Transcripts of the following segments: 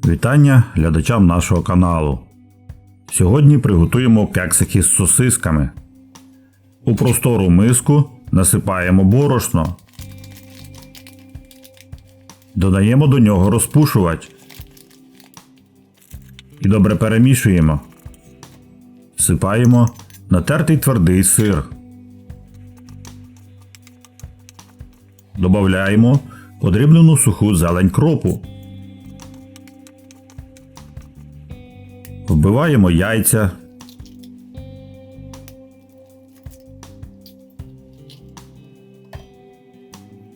Вітання глядачам нашого каналу. Сьогодні приготуємо кексики з сосисками. У простору миску насипаємо борошно. Додаємо до нього розпушувач. І добре перемішуємо. Всипаємо натертий твердий сир. Добавляємо подрібнену суху зелень кропу. Вбиваємо яйця.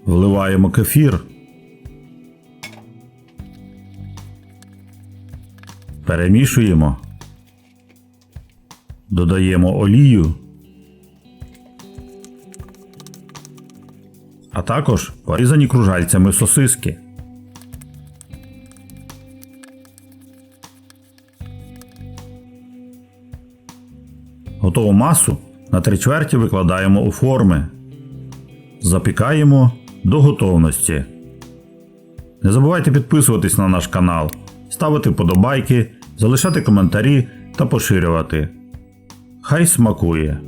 Вливаємо кефір. Перемішуємо. Додаємо олію. А також порізані кружальцями сосиски. Готову масу на три чверті викладаємо у форми. Запікаємо до готовності. Не забувайте підписуватись на наш канал, ставити вподобайки, залишати коментарі та поширювати. Хай смакує!